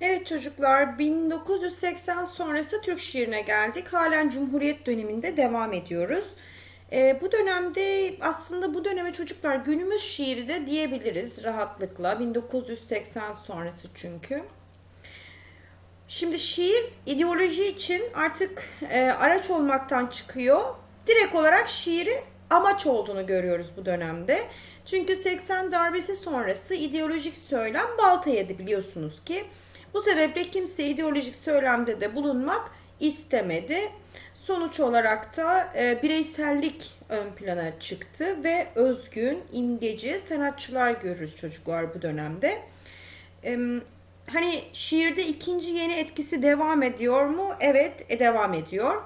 Evet çocuklar 1980 sonrası Türk şiirine geldik. Halen Cumhuriyet döneminde devam ediyoruz. Ee, bu dönemde aslında bu döneme çocuklar günümüz şiiri de diyebiliriz rahatlıkla. 1980 sonrası çünkü. Şimdi şiir ideoloji için artık e, araç olmaktan çıkıyor. Direkt olarak şiiri amaç olduğunu görüyoruz bu dönemde. Çünkü 80 darbesi sonrası ideolojik söylem balta yedi biliyorsunuz ki. Bu sebeple kimse ideolojik söylemde de bulunmak istemedi. Sonuç olarak da e, bireysellik ön plana çıktı ve özgün, imgeci sanatçılar görürüz çocuklar bu dönemde. E, hani şiirde ikinci yeni etkisi devam ediyor mu? Evet, e, devam ediyor.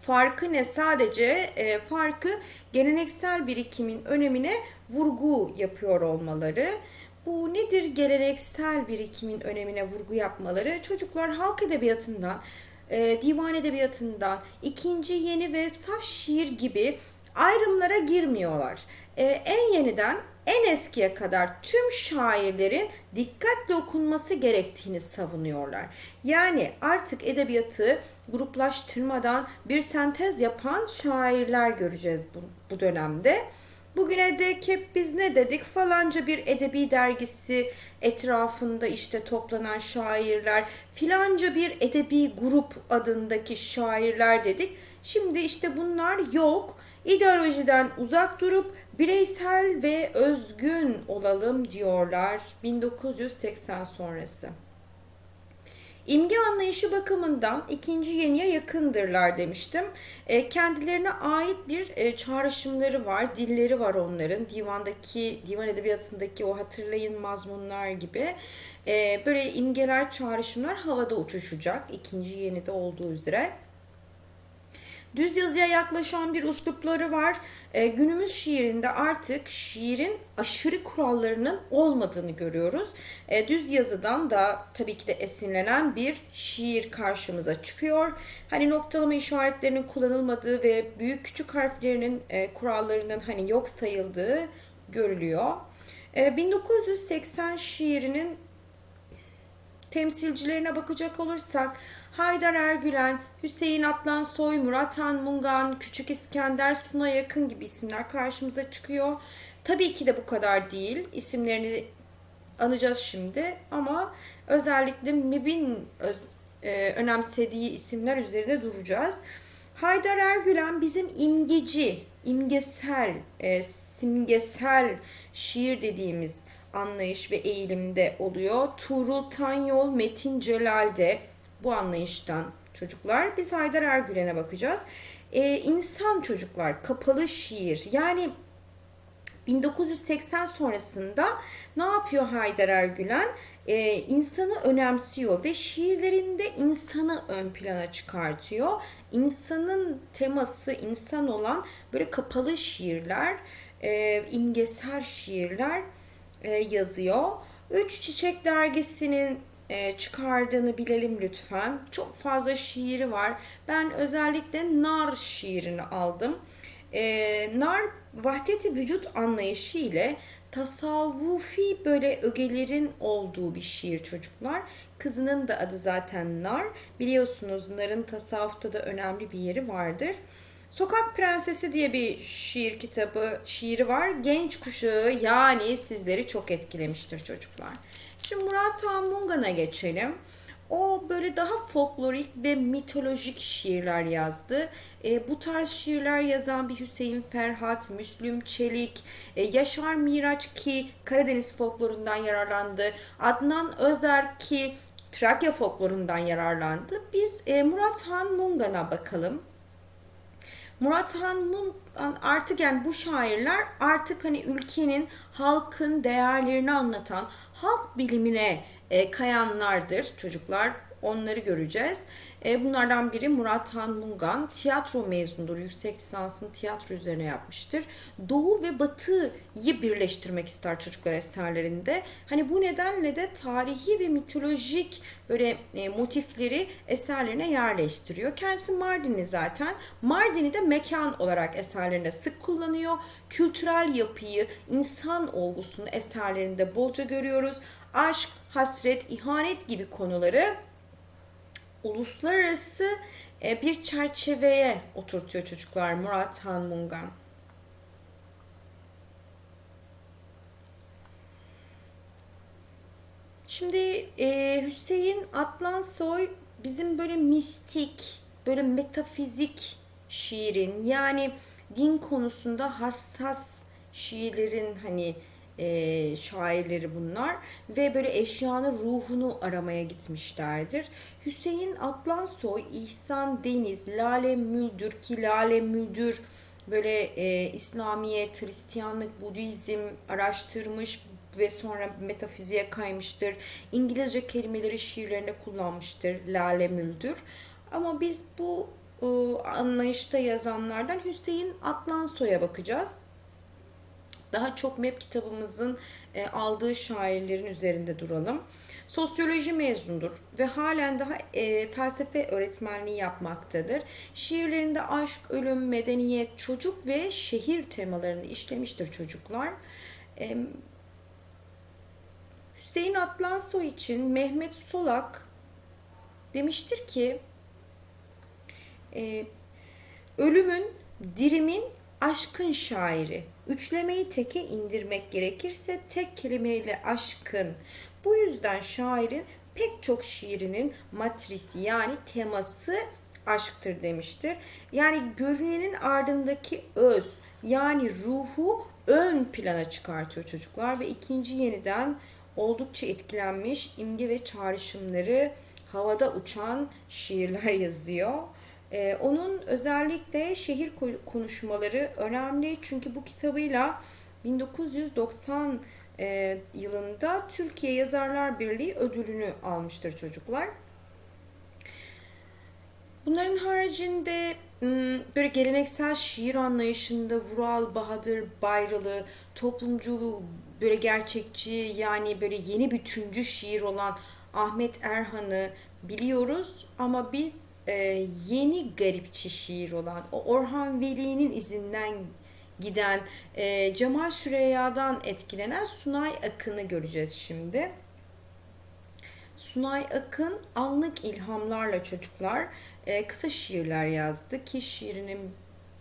Farkı ne? Sadece e, farkı geleneksel birikimin önemine vurgu yapıyor olmaları. Bu nedir geleneksel birikimin önemine vurgu yapmaları? Çocuklar halk edebiyatından, e, divan edebiyatından, ikinci yeni ve saf şiir gibi ayrımlara girmiyorlar. E, en yeniden en eskiye kadar tüm şairlerin dikkatle okunması gerektiğini savunuyorlar. Yani artık edebiyatı gruplaştırmadan bir sentez yapan şairler göreceğiz bu, bu dönemde. Bugüne dek hep biz ne dedik? Falanca bir edebi dergisi etrafında işte toplanan şairler, filanca bir edebi grup adındaki şairler dedik. Şimdi işte bunlar yok. İdeolojiden uzak durup bireysel ve özgün olalım diyorlar 1980 sonrası. İmge anlayışı bakımından ikinci yeniye yakındırlar demiştim. E, kendilerine ait bir e, çağrışımları var, dilleri var onların. Divandaki, divan edebiyatındaki o hatırlayın mazmunlar gibi. E, böyle imgeler, çağrışımlar havada uçuşacak ikinci yenide olduğu üzere. Düz yazıya yaklaşan bir üslupları var. E, günümüz şiirinde artık şiirin aşırı kurallarının olmadığını görüyoruz. E, düz yazıdan da tabii ki de esinlenen bir şiir karşımıza çıkıyor. Hani noktalama işaretlerinin kullanılmadığı ve büyük küçük harflerinin e, kurallarının hani yok sayıldığı görülüyor. E, 1980 şiirinin temsilcilerine bakacak olursak Haydar Ergülen, Hüseyin Atlan Soy, Murat Han Mungan, Küçük İskender, Suna Yakın gibi isimler karşımıza çıkıyor. Tabii ki de bu kadar değil. İsimlerini anacağız şimdi ama özellikle MİB'in öz, e, önemsediği isimler üzerinde duracağız. Haydar Ergülen bizim imgeci, imgesel, e, simgesel şiir dediğimiz anlayış ve eğilimde oluyor. Tuğrul Tanyol, Metin Celal'de bu anlayıştan çocuklar. Biz Haydar Ergülen'e bakacağız. Ee, insan çocuklar, kapalı şiir. Yani 1980 sonrasında ne yapıyor Haydar Ergülen? Ee, insanı önemsiyor ve şiirlerinde insanı ön plana çıkartıyor. İnsanın teması insan olan böyle kapalı şiirler, e, imgesel şiirler yazıyor. Üç Çiçek dergisinin e, çıkardığını bilelim lütfen. Çok fazla şiiri var. Ben özellikle nar şiirini aldım. E, nar vahdeti vücut anlayışı ile tasavvufi böyle ögelerin olduğu bir şiir çocuklar. Kızının da adı zaten Nar. Biliyorsunuz Nar'ın tasavvufta da önemli bir yeri vardır. Sokak Prensesi diye bir şiir kitabı, şiiri var. Genç kuşağı yani sizleri çok etkilemiştir çocuklar. Şimdi Murat Han Mungan'a geçelim. O böyle daha folklorik ve mitolojik şiirler yazdı. E, bu tarz şiirler yazan bir Hüseyin Ferhat, Müslüm Çelik, e, Yaşar Miraç ki Karadeniz folklorundan yararlandı. Adnan Özer ki Trakya folklorundan yararlandı. Biz e, Murat Han Mungan'a bakalım. Murat Han artık yani bu şairler artık hani ülkenin halkın değerlerini anlatan halk bilimine e, kayanlardır çocuklar. Onları göreceğiz. E, bunlardan biri Murat Han Mungan. Tiyatro mezunudur. Yüksek lisansını tiyatro üzerine yapmıştır. Doğu ve Batı'yı birleştirmek ister çocuklar eserlerinde. Hani bu nedenle de tarihi ve mitolojik böyle e, motifleri eserlerine yerleştiriyor. Kendisi Mardinli zaten. Mardin'i de mekan olarak eserlerinde sık kullanıyor. Kültürel yapıyı, insan olgusunu eserlerinde bolca görüyoruz. Aşk, hasret, ihanet gibi konuları uluslararası e, bir çerçeveye oturtuyor çocuklar Murat Han Mungan. Şimdi e, Hüseyin Atlansoy bizim böyle mistik, böyle metafizik şiirin yani din konusunda hassas şiirlerin hani e, şairleri bunlar ve böyle eşyanın ruhunu aramaya gitmişlerdir. Hüseyin Atlansoy, İhsan Deniz, Lale Müldür ki Lale Müldür böyle e, İslamiyet, Hristiyanlık, Budizm araştırmış ve sonra metafiziğe kaymıştır. İngilizce kelimeleri şiirlerinde kullanmıştır Lale Müldür. Ama biz bu e, anlayışta yazanlardan Hüseyin Atlansoy'a bakacağız. Daha çok MEP kitabımızın e, aldığı şairlerin üzerinde duralım. Sosyoloji mezundur ve halen daha e, felsefe öğretmenliği yapmaktadır. Şiirlerinde aşk, ölüm, medeniyet, çocuk ve şehir temalarını işlemiştir çocuklar. E, Hüseyin Atlansoy için Mehmet Solak demiştir ki e, ölümün, dirimin, aşkın şairi. Üçlemeyi teke indirmek gerekirse tek kelimeyle aşkın. Bu yüzden şairin pek çok şiirinin matrisi yani teması aşktır demiştir. Yani görünenin ardındaki öz yani ruhu ön plana çıkartıyor çocuklar ve ikinci yeniden oldukça etkilenmiş imge ve çağrışımları havada uçan şiirler yazıyor. Ee, onun özellikle şehir konuşmaları önemli çünkü bu kitabıyla 1990 e, yılında Türkiye Yazarlar Birliği ödülünü almıştır çocuklar. Bunların haricinde böyle geleneksel şiir anlayışında Vural Bahadır Bayralı, toplumcu böyle gerçekçi yani böyle yeni bütüncü şiir olan Ahmet Erhan'ı biliyoruz ama biz e, yeni garipçi şiir olan o Orhan Veli'nin izinden giden e, Cemal Süreyya'dan etkilenen Sunay Akın'ı göreceğiz şimdi. Sunay Akın anlık ilhamlarla çocuklar e, kısa şiirler yazdı ki şiirinin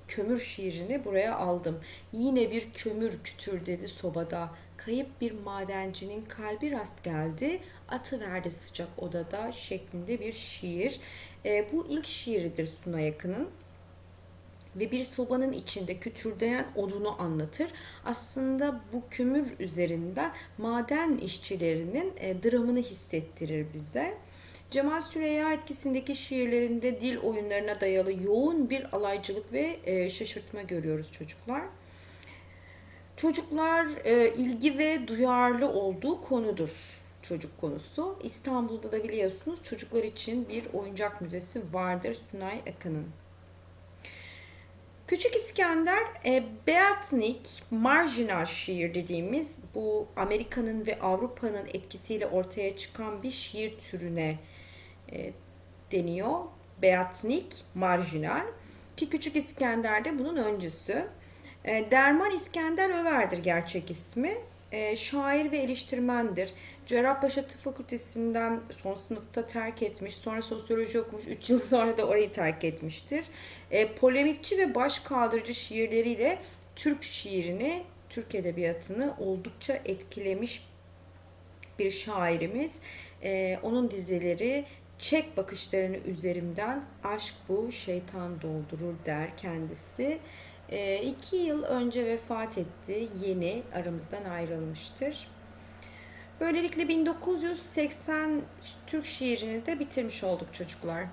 kömür şiirini buraya aldım. Yine bir kömür kütür dedi sobada. Kayıp bir madencinin kalbi rast geldi. Atı verdi sıcak odada şeklinde bir şiir. E, bu ilk şiiridir Sunay Akın'ın ve bir sobanın içinde kütürdeyen odunu anlatır. Aslında bu kömür üzerinden maden işçilerinin e, dramını hissettirir bize. Cemal Süreyya etkisindeki şiirlerinde dil oyunlarına dayalı yoğun bir alaycılık ve e, şaşırtma görüyoruz çocuklar. Çocuklar e, ilgi ve duyarlı olduğu konudur çocuk konusu. İstanbul'da da biliyorsunuz çocuklar için bir oyuncak müzesi vardır Sunay Akın'ın. Küçük İskender e, Beatnik marjinal şiir dediğimiz bu Amerika'nın ve Avrupa'nın etkisiyle ortaya çıkan bir şiir türüne e, deniyor. Beatnik marjinal ki Küçük İskender de bunun öncüsü. E, Derman İskender Över'dir gerçek ismi. E, şair ve eleştirmendir. Cerrahpaşa Tıp Fakültesinden son sınıfta terk etmiş. Sonra sosyoloji okumuş. 3 yıl sonra da orayı terk etmiştir. E, polemikçi ve baş kaldırıcı şiirleriyle Türk şiirini, Türk edebiyatını oldukça etkilemiş bir şairimiz. Onun dizeleri çek bakışlarını üzerimden aşk bu şeytan doldurur der kendisi. E, iki yıl önce vefat etti. Yeni aramızdan ayrılmıştır. Böylelikle 1980 Türk şiirini de bitirmiş olduk çocuklar.